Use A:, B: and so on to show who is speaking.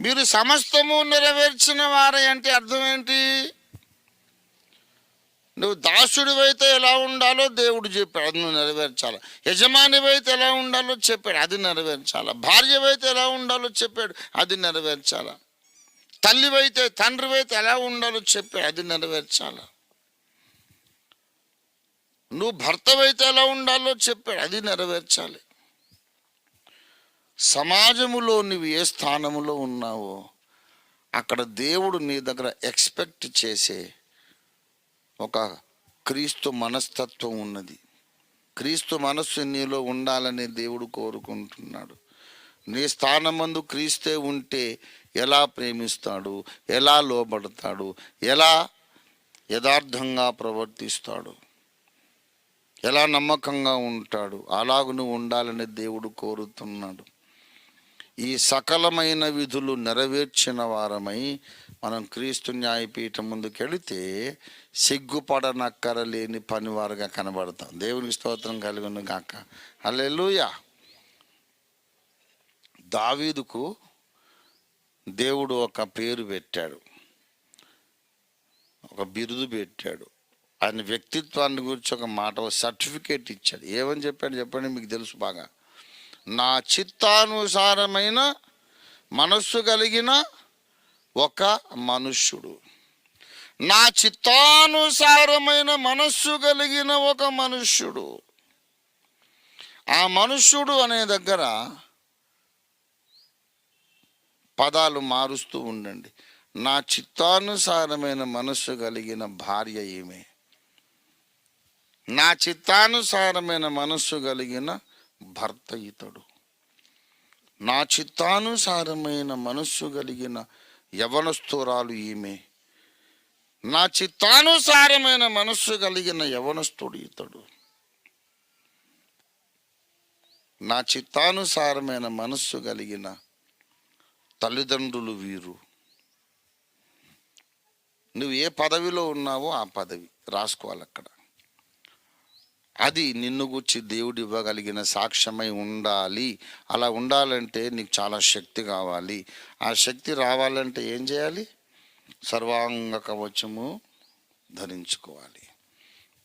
A: మీరు సమస్తము నెరవేర్చిన వారే అంటే అర్థం ఏంటి? నువ్వు దాసుడివైతే ఎలా ఉండాలో దేవుడు చెప్పాడు అది నువ్వు నెరవేర్చాలి? యజమానివైతే ఎలా ఉండాలో చెప్పాడు అది నెరవేర్చాలా? భార్యవైతే ఎలా ఉండాలో చెప్పాడు అది నెరవేర్చాలా? తల్లివైతే తండ్రివైతే ఎలా ఉండాలో చెప్పాడు అది నెరవేర్చాలా? నువ్వు భర్తవైతే ఎలా ఉండాలో చెప్పాడు అది నెరవేర్చాలి. సమాజములో నువ్వు ఏ స్థానములో ఉన్నావో అక్కడ దేవుడు నీ దగ్గర ఎక్స్పెక్ట్ చేసే ఒక క్రీస్తు మనస్తత్వం ఉన్నది. క్రీస్తు మనస్సు నీలో ఉండాలని దేవుడు కోరుకుంటున్నాడు. నీ స్థానమందు క్రీస్తే ఉంటే ఎలా ప్రేమిస్తాడు ఎలా లోబడతాడు ఎలా యథార్థంగా ప్రవర్తిస్తాడు ఎలా నమ్మకంగా ఉంటాడు అలాగ నువ్వు ఉండాలని దేవుడు కోరుతున్నాడు. ఈ సకలమైన విధులు నెరవేర్చిన వారమై మనం క్రీస్తు న్యాయపీఠం ముందుకెళితే సిగ్గుపడనక్కర లేని పనివారుగా కనబడతాం. దేవునికి స్తోత్రం కలిగిన కాక అల్లెలుయా దావీదుకు దేవుడు ఒక పేరు పెట్టాడు. ఒక బిరుదు పెట్టాడు. ఆయన వ్యక్తిత్వాన్ని గురించి ఒక మాట సర్టిఫికేట్ ఇచ్చాడు. ఏమని చెప్పాడు చెప్పండి మీకు తెలుసు బాగా. నా చిత్తానుసారమైన మనస్సు కలిగిన ఒక మనుష్యుడు. నా చిత్తానుసారమైన మనస్సు కలిగిన ఒక మనుష్యుడు. ఆ మనుష్యుడు అనే దగ్గర పదాలు మారుస్తూ ఉండండి. నా చిత్తానుసారమైన మనస్సు కలిగిన భార్య ఈమె నా చిత్తానుసారమైన మనస్సు కలిగిన భర్త ఇతడు నా చిత్తానుసారమైన మనస్సు కలిగిన యవనస్తురాలు ఈమె. నా చిత్తానుసారమైన మనస్సు కలిగిన యవనస్తుడు ఇతడు. నా చిత్తానుసారమైన మనస్సు కలిగిన తల్లిదండ్రులు వీరు. నువ్వు ఏ పదవిలో ఉన్నావో ఆ పదవి రాసుకోవాలి అక్కడ అది నిన్ను గుచ్చి దేవుడు ఇవ్వగలిగిన సాక్ష్యమై ఉండాలి. అలా ఉండాలంటే నీకు చాలా శక్తి కావాలి. ఆ శక్తి రావాలంటే ఏం చేయాలి? సర్వాంగ కవచము ధరించుకోవాలి.